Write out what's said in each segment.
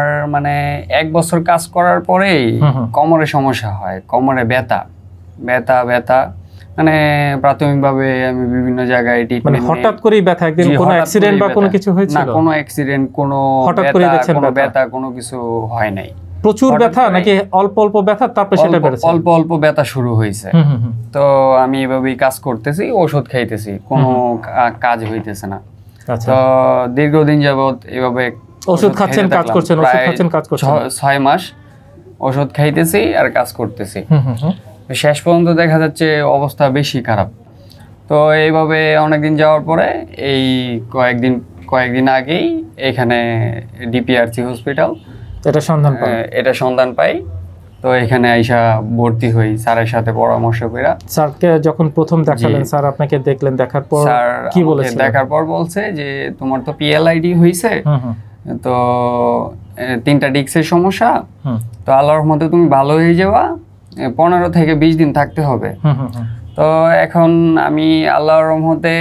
আর মানে এক বছর কাজ করার পরেই। কোমরে সমস্যা হয় কোমরে ব্যথা ব্যথা ব্যথা। মানে প্রাথমিকভাবে আমি বিভিন্ন জায়গায় মানে হঠাৎ করেই ব্যথা একদিন কোনো অ্যাক্সিডেন্ট বা কোনো। কিছু না কোনো অ্যাক্সিডেন্ট কোনো হঠাৎ করে দেখছেন কোনো ব্যথা? কোনো কিছু হয় নাই। প্রচুর ব্যথা নাকি অল্প অল্প ব্যথা তারপরে সেটা অল্প বেড়েছে? অল্প অল্প ব্যথা শুরু হয়েছে। তো আমি এভাবেই কাজ করতেছি ওষুধ খাইতেছি কোনো কাজ হইতেছে না। আচ্ছা। তো দীর্ঘদিন যাবত এভাবে ওষুধ খাচ্ছেন কাজ করছেন ওষুধ খাচ্ছেন কাজ করছেন। ছয় মাস ওষুধ খাইতেছি আর কাজ করতেছি। শেষ পর্যন্ত দেখা যাচ্ছে অবস্থা বেশি খারাপ। তো এইভাবে অনেকদিন যাওয়ার পরে এই কয়েকদিন কয়েকদিন আগেই এখানে ডিপিআরসি হসপিটাল এটা সন্ধান পাই। এটা সন্ধান পাই। তো এখানে আইসা ভর্তি হই স্যারের সাথে পরামর্শ করে স্যারকে যখন প্রথম দেখালেন স্যার আপনাকে দেখলেন দেখার পর কি আমাকে বলেছিলেন? দেখার পর বলছে যে তোমার তো পিএলআইডি হুম। তো তিনটা ডিক্সের সমস্যা। তো আল্লাহর মধ্যে তুমি ভালো হয়ে যাওয়া পনেরো থেকে বিশ দিন থাকতে হবে। তো এখন আমি আল্লাহর রহমতে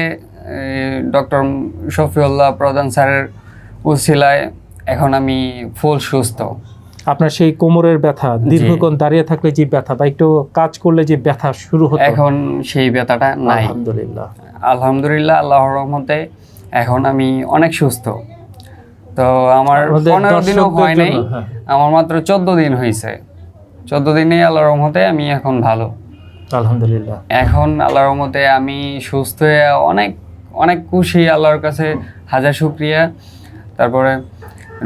ডক্টর শফিউল্লাহ প্রধান স্যারের উসিলায় এখন আমি ফুল সুস্থ। আপনার সেই কোমরের ব্যথা দীর্ঘক্ষণ দাঁড়িয়ে থাকলে যে ব্যথা বা একটু কাজ করলে যে ব্যথা শুরু হতো? এখন সেই ব্যথাটা নাই। আলহামদুলিল্লাহ। আলহামদুলিল্লাহ আল্লাহর রহমতে এখন আমি অনেক সুস্থ। তো আমার পনেরো দিনও হয় নাই। হ্যাঁ। আমার মাত্র চোদ্দ দিন হয়েছে চোদ্দ দিনে আল্লাহর রহমতে আমি এখন ভালো। আলহামদুলিল্লাহ। এখন আল্লাহর রহমতে আমি সুস্থ হয়ে অনেক অনেক খুশি আল্লাহর কাছে। হাজার শুক্রিয়া। তারপরে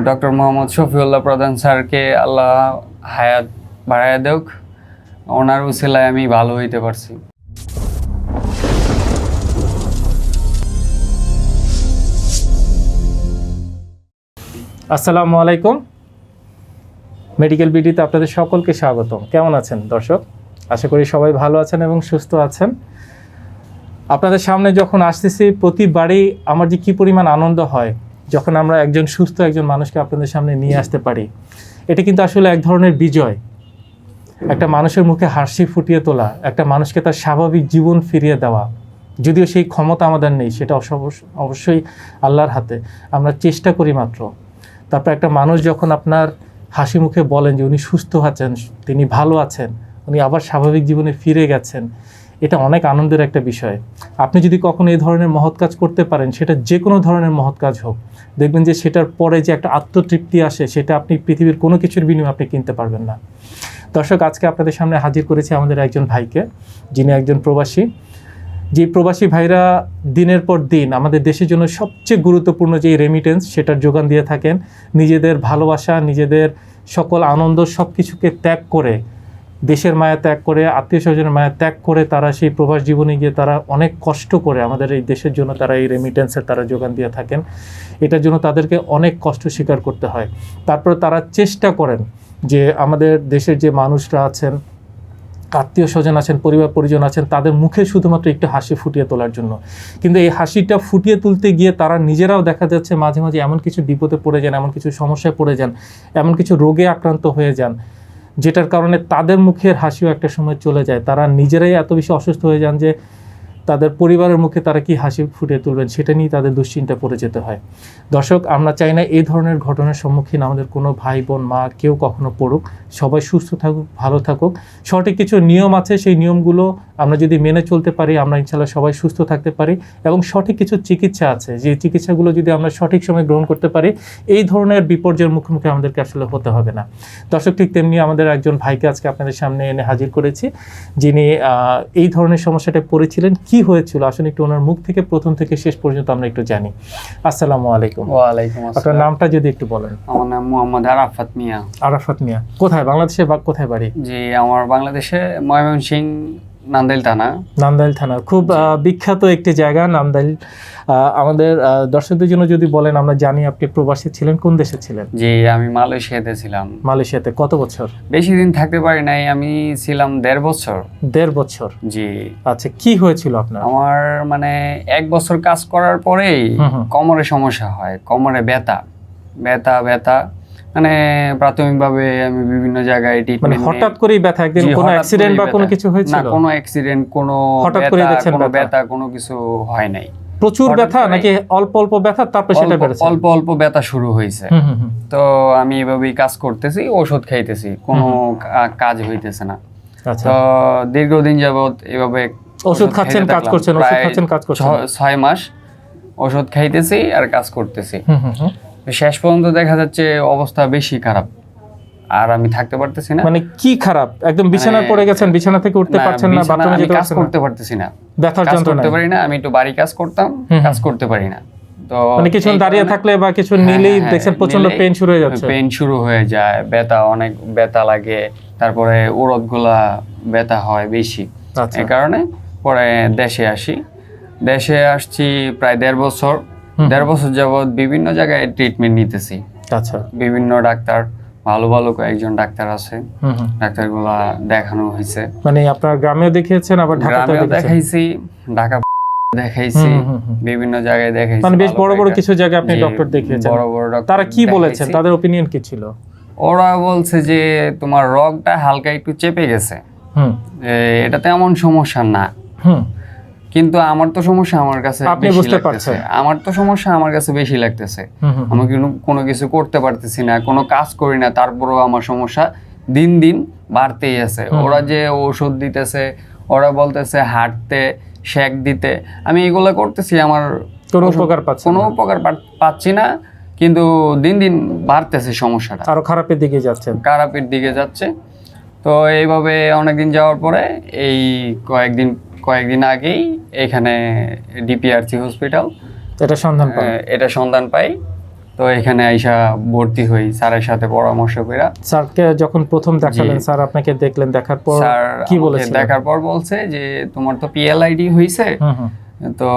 ডক্টর মোহাম্মদ শফিউল্লাহ প্রধান স্যারকে আল্লাহ হায়াত বাড়ায় দেওক ওনার উসিলায় আমি ভালো হইতে পারছি। আসসালামু আলাইকুম। মেডিকেল বিডিতে আপনাদের সকলকে স্বাগতম। কেমন আছেন দর্শক? আশা করি সবাই ভালো আছেন এবং সুস্থ আছেন। আপনাদের সামনে যখন আসতেছি, প্রতিবারই আমার যে কী পরিমাণ আনন্দ হয়, যখন আমরা একজন সুস্থ একজন মানুষকে আপনাদের সামনে নিয়ে আসতে পারি, এটা কিন্তু আসলে এক ধরনের বিজয়। একটা মানুষের মুখে হাসি ফুটিয়ে তোলা, একটা মানুষকে তার স্বাভাবিক জীবন ফিরিয়ে দেওয়া। যদিও সেই ক্ষমতা আমাদের নেই, সেটা অবশ্যই আল্লাহর হাতে। আমরা চেষ্টা করি মাত্র। তারপর একটা মানুষ যখন আপনার হাসি মুখে বলেন যে উনি সুস্থ আছেন, তিনি ভালো আছেন, উনি আবার স্বাভাবিক জীবনে ফিরে গেছেন, এটা অনেক আনন্দের একটা বিষয়। আপনি যদি কখনো এই ধরনের মহৎ কাজ করতে পারেন, সেটা যে কোনো ধরনের মহৎ কাজ হোক, দেখবেন যে সেটার পরে যে একটা আত্মতৃপ্তি আসে, সেটা আপনি পৃথিবীর কোনো কিছুর বিনিময়ে আপনি কিনতে পারবেন না। দর্শক, আজকে আপনাদের সামনে হাজির করেছি আমাদের একজন ভাইকে, যিনি একজন প্রবাসী। যে প্রবাসী ভাইরা দিনের পর দিন আমাদের দেশের জন্য সবচেয়ে গুরুত্বপূর্ণ যে রেমিটেন্স সেটার যোগান দিয়ে থাকেন, নিজেদের ভালোবাসা, নিজেদের সকল আনন্দ সব কিছুকে ত্যাগ করে, দেশের মায়া ত্যাগ করে, আত্মীয় স্বজনের মায়া ত্যাগ করে তারা সেই প্রবাস জীবনে গিয়ে তারা অনেক কষ্ট করে আমাদের এই দেশের জন্য তারা এই রেমিটেন্সের তারা যোগান দিয়ে থাকেন। এটার জন্য তাদেরকে অনেক কষ্ট স্বীকার করতে হয়। তারপরে তারা চেষ্টা করেন যে আমাদের দেশের যে মানুষরা আছেন আত্মীয় স্বজন আছেন পরিবার পরিজন আছেন, তাদের মুখে শুধুমাত্র একটু হাসি ফুটিয়ে তোলার জন্য। কিন্তু এই হাসিটা ফুটিয়ে তুলতে গিয়ে তারা নিজেরাও দেখা যাচ্ছে মাঝে মাঝে এমন কিছু বিপদে পড়ে যান, এমন কিছু সমস্যায় পড়ে যান, এমন কিছু রোগে আক্রান্ত হয়ে যান, যেটার কারণে তাদের মুখের হাসিও একটা সময় চলে যায়। তারা নিজেরাই এত বেশি অসুস্থ হয়ে যান যে তাদের পরিবারের মুখে তারা কি হাসি ফুটিয়ে তুলবেন সেটা নিয়ে তাদের দুশ্চিন্তা পড়ে যেতে হয়। দর্শক, আমরা চাই না এই ধরনের ঘটনার সম্মুখীন আমাদের কোনো ভাই বোন, মা কেউ কখনো পড়ুক। সবাই সুস্থ থাকুক, ভালো থাকুক। সঠিক কিছু নিয়ম আছে, সেই নিয়মগুলো আমরা যদি মেনে চলতে পারি, আমরা ইনশাল্লাহ সবাই সুস্থ থাকতে পারি এবং সঠিক কিছু চিকিৎসা আছে। যে চিকিৎসাগুলো যদি আমরা সঠিক সময় গ্রহণ করতে পারি, এই ধরনের বিপর্যয়ের মুখোমুখি আমাদেরকে আসলে হতে হবে না। দর্শক, ঠিক তেমনি আমাদের একজন ভাইকে আজকে আপনাদের সামনে এনে হাজির করেছি, যিনি এই ধরনের সমস্যাটা পড়েছিলেন। কি হয়েছিল? আসলে একটু ওনার মুখ থেকে প্রথম থেকে শেষ পর্যন্ত আমরা একটু জানি। আসসালামু আলাইকুম। ওয়ালাইকুম আপনার নামটা যদি একটু বলেন। আমার নাম মোহাম্মদ আরাফাত মিয়া। আরাফাত মিয়া। কোথায়? বাংলাদেশে বা কোথায় বাড়ি? জি আমার বাংলাদেশে ময়মনসিং নান্দেল থানা। নান্দাইল থানা। খুব বিখ্যাত একটি জায়গা নান্দাইল। আমাদের দর্শকদের জন্য যদি বলেন আমরা জানি আপনি প্রবাসী ছিলেন কোন দেশে ছিলেন? জি আমি মালয়েশিয়াতে ছিলাম। মালয়েশিয়াতে। কত বছর? বেশি দিন থাকতে পারি নাই আমি ছিলাম দেড় বছর। দেড় বছর? জি। আচ্ছা কি হয়েছিল আপনার? আমার মানে এক বছর কাজ করার পরেই। কোমরে সমস্যা হয় কোমরে ব্যথা। ব্যথা ব্যথা। মানে প্রাথমিকভাবে আমি বিভিন্ন জায়গায় মানে হঠাৎ করেই ব্যথা একদিন কোনো অ্যাক্সিডেন্ট বা কোনো। কিছু না হয়েছিল কোনো অ্যাক্সিডেন্ট কোনো হঠাৎ করে দেখছেন কোনো ব্যথা? কোনো কিছু হয় নাই প্রচুর ব্যথা নাকি অল্প অল্প ব্যথা তারপর সেটা বেড়েছে অল্প অল্প ব্যথা শুরু হয়েছে। তো আমি এভাবেই কাজ করতেছি ওষুধ খাইতেছি কোনো কাজ হইতেছে না আচ্ছা তো দীর্ঘদিন যাবত এভাবে ওষুধ খাচ্ছেন, কাজ করছেন, ওষুধ খাচ্ছেন, কাজ করছেন। ছয় মাস ওষুধ খাইতেছি আর কাজ করতেছি। শেষ পর্যন্ত দেখা যাচ্ছে অবস্থা বেশি খারাপ। আর আমি থাকতে পারতেছি না। মানে কি খারাপ? একদম বিছানায় মানে- পড়ে গেছেন বিছানা থেকে উঠতে পারছেন না বাথরুমে যেতে কাজ করতে পারতেছি না। ব্যথার যন্ত্রণা করতে পারি না আমি একটু বাড়ি কাজ করতাম কাজ করতে পারি না। তো মানে কিছু দাঁড়িয়ে থাকলে বা কিছু হ্যাঁ, নিলেই হ্যাঁ, দেখছেন প্রচণ্ড পেন শুরু হয়ে যাচ্ছে। পেন শুরু হয়ে যায় ব্যথা অনেক ব্যথা লাগে তারপরে উড়তগুলা ব্যথা হয় বেশি। আচ্ছা। এই কারণে পরে দেশে আসি। দেশে আসছি প্রায় দেড় বছর। দেড় বছর যাবৎ বিভিন্ন জায়গায় ট্রিটমেন্ট নিতেছি। আচ্ছা। বিভিন্ন ডাক্তার ভালো ভালো কয়েকজন ডাক্তার আছে। ডাক্তারগুলা দেখানো হয়েছে। মানে আপনার গ্রামেও দেখিয়েছেন আবার ঢাকাতেও দেখাইছি ঢাকা দেখাইছি। বিভিন্ন জায়গায় দেখাইছি মানে বেশ বড় বড় কিছু জায়গায় আপনি ডক্টর দেখিয়েছেন। বড় বড় ডক্টর তারা কি বলেছেন? তাদের ওপিনিয়ন কি ছিল? ওরা বলছে যে তোমার রগটা হালকা একটু চেপে গেছে। হুম। এ, এটা তেমন সমস্যা না। হুম। কিন্তু আমার তো সমস্যা আমার কাছে আপনি বুঝতে পারছেন। আমার তো সমস্যা আমার কাছে বেশি লাগতেছে। আমি কোনো কোনো কিছু করতে পারতেছি না কোনো কাজ করি না তারপরেও আমার সমস্যা দিন দিন বাড়তেই আছে। ওরা যে ওষুধ দিতেছে ওরা বলতেছে হাঁটতে শেক দিতে আমি এগুলো করতেছি আমার কোনো উপকার পাচ্ছেন কোনো। উপকার পাচ্ছি না কিন্তু দিন দিন বাড়তেছে সমস্যাটা। আরও খারাপের দিকে যাচ্ছে। খারাপের দিকে যাচ্ছে। তো এইভাবে অনেকদিন যাওয়ার পরে এই কয়েকদিন কয়েকদিন আগেই এখানে ডিপিআরসি হসপিটাল এটা সন্ধান পান এটা সন্ধান পাই। তো এখানে আইসা ভর্তি হই স্যারের সাথে পরামর্শ করে স্যারকে যখন প্রথম দেখালেন স্যার আপনাকে দেখলেন দেখার পর কি বলেছেন দেখার পর বলছে যে তোমার তো পিএলআইডি হুম তো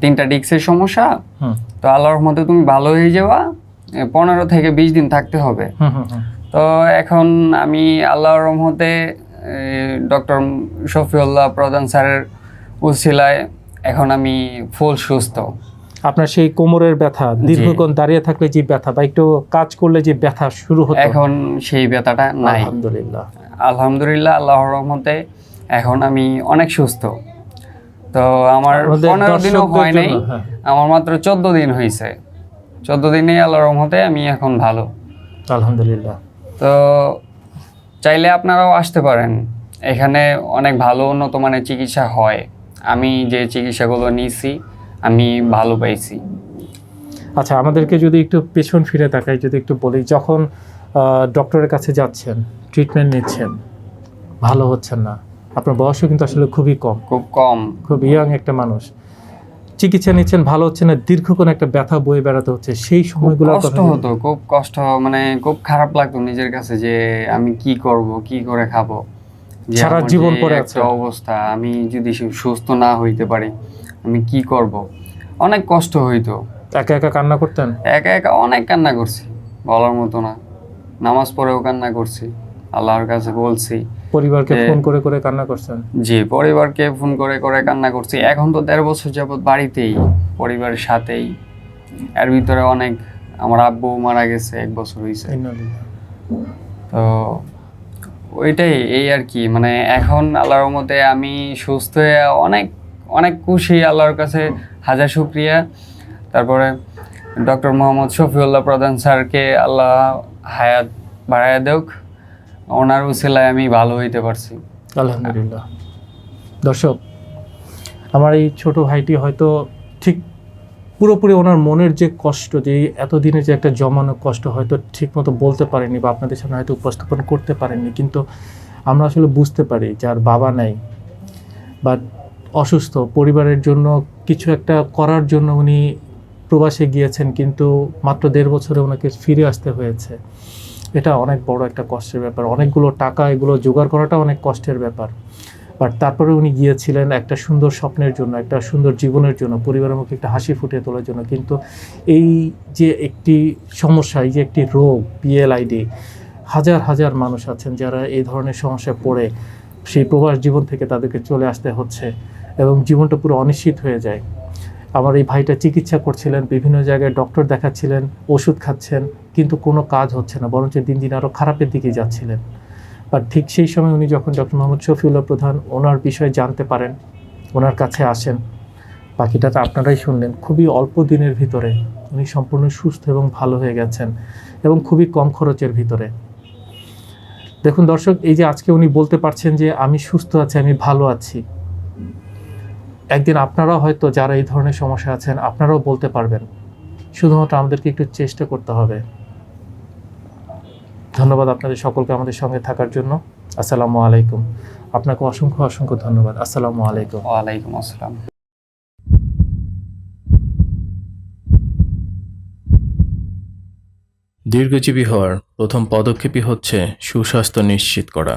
তিনটা ডিক্সের সমস্যা। হুম। তো আল্লাহর মধ্যে তুমি ভালো হয়ে যাওয়া। পনেরো থেকে বিশ দিন থাকতে হবে। তো এখন আমি আল্লাহর রহমতে ডক্টর শফিউল্লাহ প্রধান স্যারের উসিলায় এখন আমি ফুল সুস্থ। আপনার সেই কোমরের ব্যথা দীর্ঘক্ষণ দাঁড়িয়ে থাকলে যে ব্যথা বা একটু কাজ করলে যে ব্যথা শুরু হতো? এখন সেই ব্যথাটা নাই। আলহামদুলিল্লাহ। আলহামদুলিল্লাহ আল্লাহর রহমতে এখন আমি অনেক সুস্থ। তো আমার পনেরো দিনও হয় নাই হ্যাঁ। আমার মাত্র চোদ্দ দিন হয়েছে চোদ্দ দিনে আল্লাহর রহমতে আমি এখন ভালো। আলহামদুলিল্লাহ। তো চাইলে আপনারাও আসতে পারেন। এখানে অনেক ভালো উন্নত মানের চিকিৎসা হয়। আমি যে চিকিৎসাগুলো নিয়েছি আমি ভালো পাইছি আচ্ছা আমাদেরকে যদি একটু পেছন ফিরে তাকাই যদি একটু বলি যখন ডক্টরের কাছে যাচ্ছেন ট্রিটমেন্ট নিচ্ছেন ভালো হচ্ছেন না আপনার বয়সও কিন্তু আসলে খুবই কম। খুব কম। খুব ইয়াং একটা মানুষ। চিকিৎসা নিচ্ছেন ভালো হচ্ছে না দীর্ঘক্ষণ একটা ব্যথা বয়ে বেড়াতে হচ্ছে সেই সময়গুলো কষ্ট হতো খুব কষ্ট মানে খুব খারাপ লাগতো নিজের কাছে যে আমি কি করব কি করে খাব। সারা জীবন পড়ে একটা আছে। অবস্থা আমি যদি সুস্থ না হইতে পারি আমি কি করব? অনেক কষ্ট হইতো। একা একা কান্না করতেন? একা একা অনেক কান্না করছি বলার মতো না। নামাজ পড়েও কান্না করছি আল্লাহর কাছে বলছি পরিবারকে ফোন করে করে কান্না করছেন? জি পরিবারকে ফোন করে করে কান্না করছি। এখন তো দেড় বছর যাবৎ বাড়িতেই পরিবারের সাথেই। এর ভিতরে অনেক আমার আব্বু মারা গেছে এক বছর হয়েছে তো ওইটাই এই আর কি। মানে এখন আল্লাহর মধ্যে আমি সুস্থ হয়ে অনেক অনেক খুশি আল্লাহর কাছে। হাজার শুক্রিয়া। তারপরে ডক্টর মোহাম্মদ শফিউল্লাহ প্রধান স্যারকে আল্লাহ হায়াত বাড়ায় দেওক ওনার উসিলায় আমি ভালো হইতে পারছি। আলহামদুলিল্লাহ। দর্শক, আমার এই ছোট ভাইটি হয়তো ঠিক পুরোপুরি ওনার মনের যে কষ্ট, যে এতদিনের যে একটা জমানো কষ্ট হয়তো ঠিক মতো বলতে পারেনি বা আপনাদের সামনে হয়তো উপস্থাপন করতে পারেননি, কিন্তু আমরা আসলে বুঝতে পারি যার বাবা নাই। বা অসুস্থ, পরিবারের জন্য কিছু একটা করার জন্য উনি প্রবাসে গিয়েছেন, কিন্তু মাত্র দেড় বছরে ওনাকে ফিরে আসতে হয়েছে। এটা অনেক বড় একটা কষ্টের ব্যাপার। অনেকগুলো টাকা এগুলো জোগাড় করাটা অনেক কষ্টের ব্যাপার। বাট তারপরে উনি গিয়েছিলেন একটা সুন্দর স্বপ্নের জন্য, একটা সুন্দর জীবনের জন্য, পরিবারের মুখে একটা হাসি ফুটিয়ে তোলার জন্য। কিন্তু এই যে একটি সমস্যা, এই যে একটি রোগ পিএলআইডি হাজার হাজার মানুষ আছেন যারা এই ধরনের সমস্যায় পড়ে। সেই প্রবাস জীবন থেকে তাদেরকে চলে আসতে হচ্ছে এবং জীবনটা পুরো অনিশ্চিত হয়ে যায়। আমার এই ভাইটা চিকিৎসা করছিলেন, বিভিন্ন জায়গায় ডক্টর দেখাচ্ছিলেন, ওষুধ খাচ্ছেন, কিন্তু কোনো কাজ হচ্ছে না, বরঞ্চ দিন দিন আরও খারাপের দিকে যাচ্ছিলেন। বাট ঠিক সেই সময় উনি যখন ডক্টর মোহাম্মদ শফিউল্লাহ প্রধান ওনার বিষয়ে জানতে পারেন, ওনার কাছে আসেন, বাকিটা তো আপনারাই শুনলেন, খুবই অল্প দিনের ভিতরে উনি সম্পূর্ণ সুস্থ এবং ভালো হয়ে গেছেন এবং খুবই কম খরচের ভিতরে। দেখুন দর্শক, এই যে আজকে উনি বলতে পারছেন যে আমি সুস্থ আছি, আমি ভালো আছি একদিন আপনারাও হয়তো যারা এই ধরনের সমস্যা আছেন আপনারাও বলতে পারবেন। শুধুমাত্র আমাদেরকে একটু চেষ্টা করতে হবে। ধন্যবাদ আপনাদের সকলকে আমাদের সঙ্গে থাকার জন্য। আসসালামু আলাইকুম। আপনাকে অসংখ্য অসংখ্য ধন্যবাদ। আসসালামু আলাইকুম। ওয়ালাইকুম আসসালাম। দীর্ঘজীবী হওয়ার প্রথম পদক্ষেপই হচ্ছে সুস্বাস্থ্য নিশ্চিত করা।